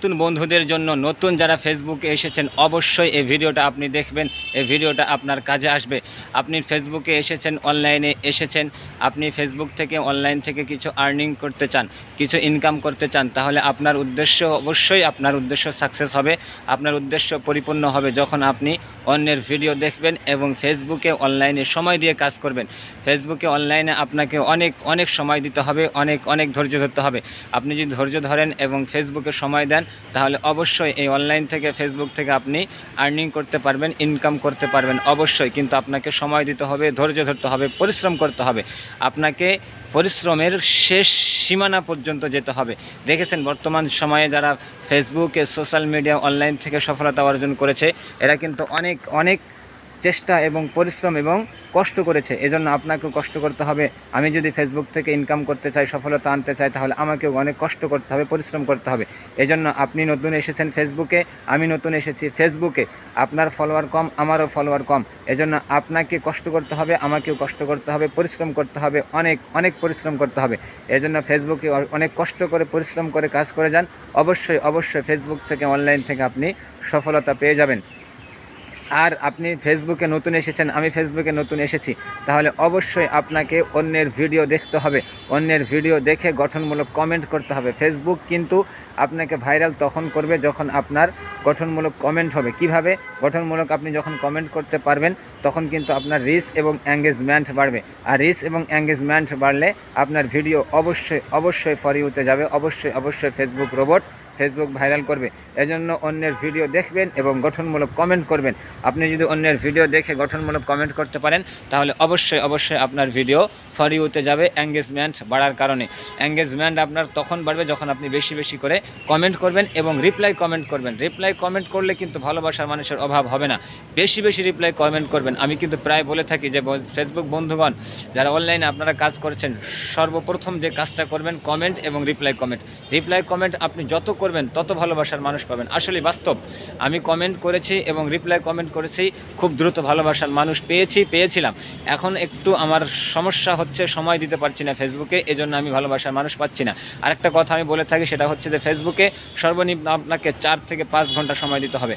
নতুন বন্ধুদের জন্য নতুন যারা ফেসবুকে এসেছেন, অবশ্যই এই ভিডিওটা আপনি দেখবেন। এই ভিডিওটা আপনার কাজে আসবে। আপনি ফেসবুকে এসেছেন অনলাইনে এসেছেন, আপনি ফেসবুক থেকে অনলাইন থেকে কিছু আর্নিং করতে চান, কিছু ইনকাম করতে চান, তাহলে আপনার উদ্দেশ্য অবশ্যই আপনার উদ্দেশ্য সাকসেস হবে। আপনার উদ্দেশ্য পরিপূর্ণ হবে যখন আপনি অন্যের ভিডিও দেখবেন এবং ফেসবুকে অনলাইনে সময় দিয়ে কাজ করবেন। ফেসবুকে অনলাইনে আপনাকে অনেক অনেক সময় দিতে হবে, অনেক অনেক ধৈর্য ধরতে হবে। আপনি যদি ধৈর্য ধরেন এবং ফেসবুকে সময় দেন তাহলে অবশ্যই এই অনলাইন থেকে ফেসবুক থেকে আপনি আর্নিং করতে পারবেন ইনকাম করতে পারবেন, অবশ্যই। কিন্তু আপনাকে সময় দিতে হবে, ধৈর্য ধরতে হবে, পরিশ্রম করতে হবে। আপনাকে পরিশ্রমের শেষ সীমানা পর্যন্ত যেতে হবে। দেখেছেন, বর্তমান সময়ে যারা ফেসবুকে সোশ্যাল মিডিয়া অনলাইন থেকে সফলতা অর্জন করেছে, এরা কিন্তু অনেক অনেক চেষ্টা এবং পরিশ্রম এবং কষ্ট করেছে, এজন্য আপনাকেও কষ্ট করতে হবে। আমি যদি ফেসবুক থেকে ইনকাম করতে চাই, সফলতা আনতে চাই, তাহলে আমাকেও অনেক কষ্ট করতে হবে, পরিশ্রম করতে হবে। এজন্য আপনি নতুন এসেছেন ফেসবুকে আমি নতুন এসেছি ফেসবুকে আপনার ফলোয়ার কম, আমারও ফলোয়ার কম। এজন্য আপনাকে কষ্ট করতে হবে, আমাকেও কষ্ট করতে হবে, পরিশ্রম করতে হবে, অনেক অনেক পরিশ্রম করতে হবে। এজন্য ফেসবুকে অনেক কষ্ট করে, পরিশ্রম করে কাজ করে যান। অবশ্যই অবশ্যই ফেসবুক থেকে অনলাইন থেকে আপনি সফলতা পেয়ে যাবেন। আর আপনি ফেসবুকে নতুন এসেছেন, আমি ফেসবুকে নতুন এসেছি, তাহলে অবশ্যই আপনাকে অন্যের ভিডিও দেখতে হবে। অন্যের ভিডিও দেখে গঠনমূলক কমেন্ট করতে হবে। ফেসবুক কিন্তু আপনাকে ভাইরাল তখন করবে যখন আপনার গঠনমূলক কমেন্ট হবে। কীভাবে? গঠনমূলক আপনি যখন কমেন্ট করতে পারবেন, তখন কিন্তু আপনার রিস এবং এঙ্গেজমেন্ট বাড়বে। আর রিস এবং এঙ্গেজমেন্ট বাড়লে আপনার ভিডিও অবশ্যই অবশ্যই ফর ইউতে যাবে। অবশ্যই অবশ্যই ফেসবুক রোবট ফেসবুক ভাইরাল করবে। এজন্য অন্যের ভিডিও দেখবেন এবং গঠনমূলক কমেন্ট করবেন। আপনি যদি অন্যের ভিডিও দেখে গঠনমূলক কমেন্ট করতে পারেন, তাহলে অবশ্যই অবশ্যই আপনার ভিডিও ফর ইউতে যাবে এঙ্গেজমেন্ট বাড়ার কারণে। এঙ্গেজমেন্ট আপনার তখন বাড়বে যখন আপনি বেশি বেশি করে কমেন্ট করবেন এবং রিপ্লাই কমেন্ট করবেন। রিপ্লাই কমেন্ট করলে কিন্তু ভালোবাসার মানুষের অভাব হবে না। বেশি বেশি রিপ্লাই কমেন্ট করবেন। আমি কিন্তু প্রায় বলে থাকি যে ফেসবুক বন্ধুগণ, যারা অনলাইনে আপনারা কাজ করছেন, সর্বপ্রথম যে কাজটা করবেন কমেন্ট এবং রিপ্লাই কমেন্ট রিপ্লাই কমেন্ট আপনি যত করবেন, তত ভালোবাসার মানুষ পাবেন। আসলে বাস্তব, আমি কমেন্ট করেছি এবং রিপ্লাই কমেন্ট করেছি, খুব দ্রুত ভালোবাসার মানুষ পেয়েছি, পেয়েছিলাম। এখন একটু আমার সমস্যা হচ্ছে, সময় দিতে পারছি না ফেসবুকে এজন্য আমি ভালোবাসার মানুষ পাচ্ছি না। আরেকটা কথা আমি বলে থাকি, সেটা হচ্ছে যে ফেসবুকে সর্বনিম্ন আপনাকে চার থেকে পাঁচ ঘণ্টা সময় দিতে হবে।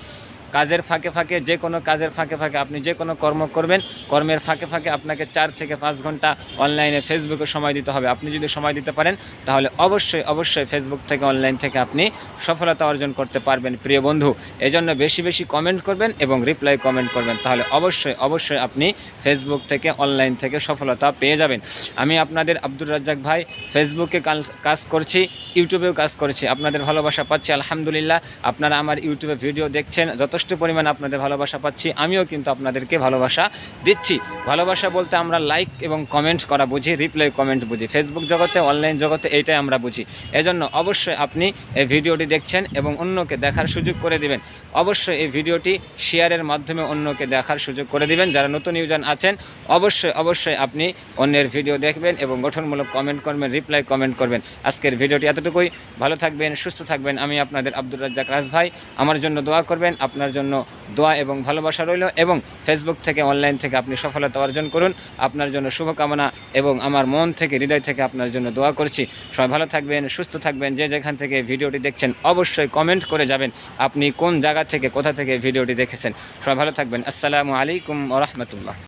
কাজের ফাঁকে ফাঁকে, যে কোনো কাজের ফাঁকে ফাঁকে আপনি যে কোনো কর্ম করবেন, কর্মের ফাঁকে ফাঁকে আপনাকে চার থেকে পাঁচ ঘণ্টা অনলাইনে ফেসবুকে সময় দিতে হবে। আপনি যদি সময় দিতে পারেন, তাহলে অবশ্যই অবশ্যই ফেসবুক থেকে অনলাইন থেকে আপনি সফলতা অর্জন করতে পারবেন, প্রিয় বন্ধু। এজন্য বেশি বেশি কমেন্ট করবেন এবং রিপ্লাই কমেন্ট করবেন। তাহলে অবশ্যই অবশ্যই আপনি ফেসবুক থেকে অনলাইন থেকে সফলতা পেয়ে যাবেন। আমি আপনাদের আব্দুর রাজ্জাক ভাই ফেসবুকে কাজ করছি ইউটিউবেও কাজ করেছি। আপনাদের ভালোবাসা পাচ্ছি, আলহামদুলিল্লাহ। আপনারা আমার ইউটিউবে ভিডিও দেখছেন যথেষ্ট পরিমাণ আপনাদের ভালোবাসা পাচ্ছি, আমিও কিন্তু আপনাদেরকে ভালোবাসা দিচ্ছি। ভালোবাসা বলতে আমরা লাইক এবং কমেন্ট করা বুঝি রিপ্লাই কমেন্ট বুঝি। ফেসবুক জগতে অনলাইন জগতে এইটাই আমরা বুঝি। এজন্য অবশ্যই আপনি এই ভিডিওটি দেখছেন এবং অন্যকে দেখার সুযোগ করে দিবেন। অবশ্যই এই ভিডিওটি শেয়ারের মাধ্যমে অন্যকে দেখার সুযোগ করে দিবেন। যারা নতুন ইউজার আছেন, অবশ্যই অবশ্যই আপনি অন্যের ভিডিও দেখবেন এবং গঠনমূলক কমেন্ট করবেন রিপ্লাই কমেন্ট করবেন। আজকের ভিডিওটি এতটুকুই। ভালো থাকবেন, সুস্থ থাকবেন। আমি আপনাদের আব্দুর রাজ্জাক রাজ ভাই আমার জন্য দোয়া করবেন। আপনার জন্য দোয়া এবং ভালোবাসা রইল এবং ফেসবুক থেকে অনলাইন থেকে আপনি সফলতা অর্জন করুন। আপনার জন্য শুভকামনা এবং আমার মন থেকে, হৃদয় থেকে আপনার জন্য দোয়া করছি। সবাই ভালো থাকবেন, সুস্থ থাকবেন, যে যেখান থেকে ভিডিওটি দেখছেন অবশ্যই কমেন্ট করে যাবেন আপনি কোন জায়গা থেকে, কোথা থেকে ভিডিওটি দেখেছেন। সবাই ভালো থাকবেন। আসসালামু আলাইকুম রহমতুল্লাহ।